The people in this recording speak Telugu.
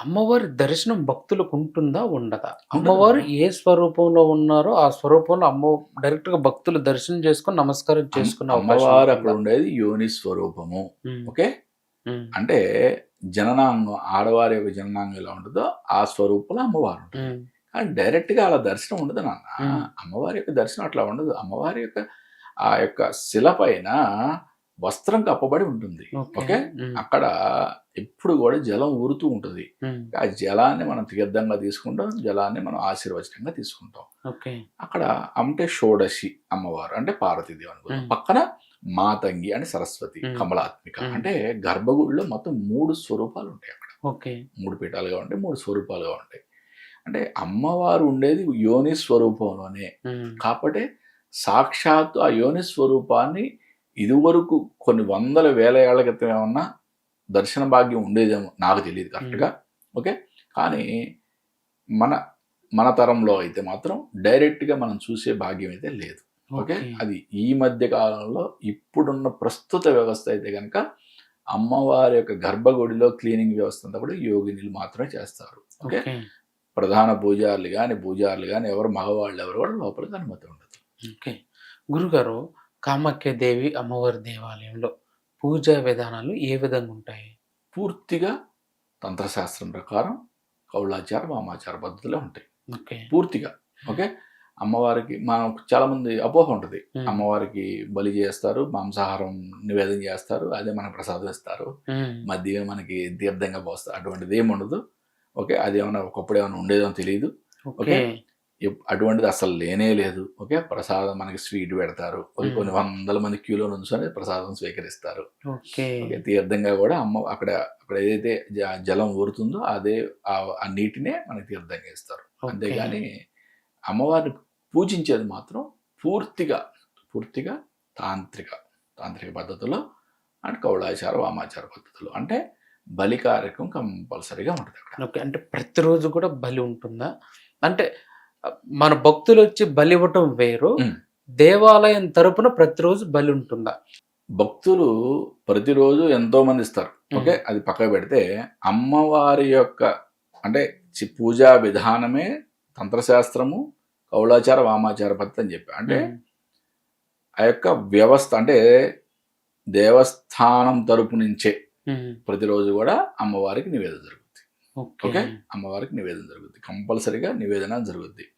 అమ్మవారి దర్శనం భక్తులకు ఉంటుందా ఉండదా? అమ్మవారు ఏ స్వరూపంలో ఉన్నారో ఆ స్వరూపంలో అమ్మ డైరెక్ట్గా భక్తులు దర్శనం చేసుకొని నమస్కారం చేసుకున్న అమ్మవారు అక్కడ? ఉండేది యోని స్వరూపము. ఓకే? అంటే జననాంగం ఆడవారి యొక్క జననాంగం ఎలా ఉంటుందో ఆ స్వరూపంలో అమ్మవారు ఉంటుంది. కానీ డైరెక్ట్గా అలా దర్శనం ఉండదు నాన్న. మ్మ్. అమ్మవారి యొక్క దర్శనం అట్లా ఉండదు. అమ్మవారి యొక్క ఆ యొక్క శిల పైన వస్త్రం కప్పబడి ఉంటుంది. ఓకే. అక్కడ ఎప్పుడు కూడా జలం ఊరుతూ ఉంటుంది. ఆ జలాన్ని మనం తీర్థంగా తీసుకుంటాం జలాన్ని మనం ఆశీర్వచనంగా తీసుకుంటాం. అక్కడ అంటే షోడశి అమ్మవారు అంటే పార్వతీదేవి అనుకుందాం. మ్మ్. పక్కన మాతంగి అంటే సరస్వతి. కమలాత్మిక. అంటే గర్భగుడిలో మొత్తం మూడు స్వరూపాలు ఉంటాయి అక్కడ. మూడు పీఠాలుగా ఉంటాయి మూడు స్వరూపాలుగా ఉంటాయి. అంటే అమ్మవారు ఉండేది యోని స్వరూపంలోనే. కాబట్టి సాక్షాత్తు ఆ యోని స్వరూపాన్ని ఇదివరకు కొన్ని వందల వేల ఏళ్ళ క్రితం ఏమన్నా దర్శన భాగ్యం ఉండేదేమో నాకు తెలియదు కరెక్ట్గా. ఓకే? కానీ మన మన తరంలో అయితే మాత్రం డైరెక్ట్గా మనం చూసే భాగ్యం అయితే లేదు. ఓకే? అది ఈ మధ్య కాలంలో ఇప్పుడున్న ప్రస్తుత వ్యవస్థ అయితే కనుక అమ్మవారి యొక్క గర్భగుడిలో క్లీనింగ్ వ్యవస్థ అంతా కూడా యోగినులు మాత్రమే చేస్తారు. ఓకే? ఓకే. ప్రధాన పూజారులు కానీ పూజారులు కానీ ఎవరు మగవాళ్ళు ఎవరు కూడా లోపలికి అనుమతి ఉండదు. ఓకే. గురుగారు కామాఖ్య దేవి అమ్మవారి దేవాలయంలో పూజా విధానాలు ఏ విధంగా ఉంటాయి? పూర్తిగా తంత్రశాస్త్రం ప్రకారం కౌలాచార వామాచార పద్ధతిలో ఉంటాయి. ఓకే. పూర్తిగా. ఓకే? అమ్మవారికి మనం చాలా మంది అపోహ ఉంటుంది. అమ్మవారికి బలి చేస్తారు మాంసాహారం నివేదన చేస్తారు అదే మనకు ప్రసాదం ఇస్తారు. మధ్య మనకి తీర్థంగా పోస్తారు. అటువంటిది ఏమి ఉండదు ఓకే? అది ఏమైనా ఒకప్పుడు ఏమైనా ఉండేదో తెలియదు ఓకే? అటువంటిది అసలు లేనే లేదు. ఓకే? ప్రసాదం మనకి స్వీట్ పెడతారు. కొన్ని వందల మంది క్యూలో నుంచొని ప్రసాదం స్వీకరిస్తారు. తీర్థంగా కూడా అమ్మ అక్కడ అక్కడ ఏదైతే జలం ఊరుతుందో అదే ఆ నీటినే మనకి తీర్థంగా ఇస్తారు. అంతేగాని అమ్మవారిని పూజించేది మాత్రం పూర్తిగా పూర్తిగా తాంత్రిక తాంత్రిక పద్ధతిలో అండ్ కౌళాచార వామాచార పద్ధతిలో అంటే బలి కార్యక్రమం కంపల్సరీగా ఉంటుంది అక్కడ ఓకే. అంటే ప్రతిరోజు కూడా బలి ఉంటుందా? అంటే మన భక్తులు వచ్చి బలి ఇవ్వటం వేరు. దేవాలయం తరపున ప్రతిరోజు బలి ఉంటుందా? భక్తులు ప్రతిరోజు ఎంతో మంది ఇస్తారు. ఓకే. అది పక్కకు పెడితే అమ్మవారి యొక్క అంటే పూజా విధానమే తంత్రశాస్త్రము కౌలాచార వామాచార పద్ధతి అని చెప్పి. అంటే ఆ యొక్క వ్యవస్థ అంటే దేవస్థానం తరపు నుంచే ప్రతిరోజు కూడా అమ్మవారికి ఓకే ఓకే. అమ్మవారికి నివేదన జరుగుద్ది. కంపల్సరిగా నివేదన జరుగుద్ది.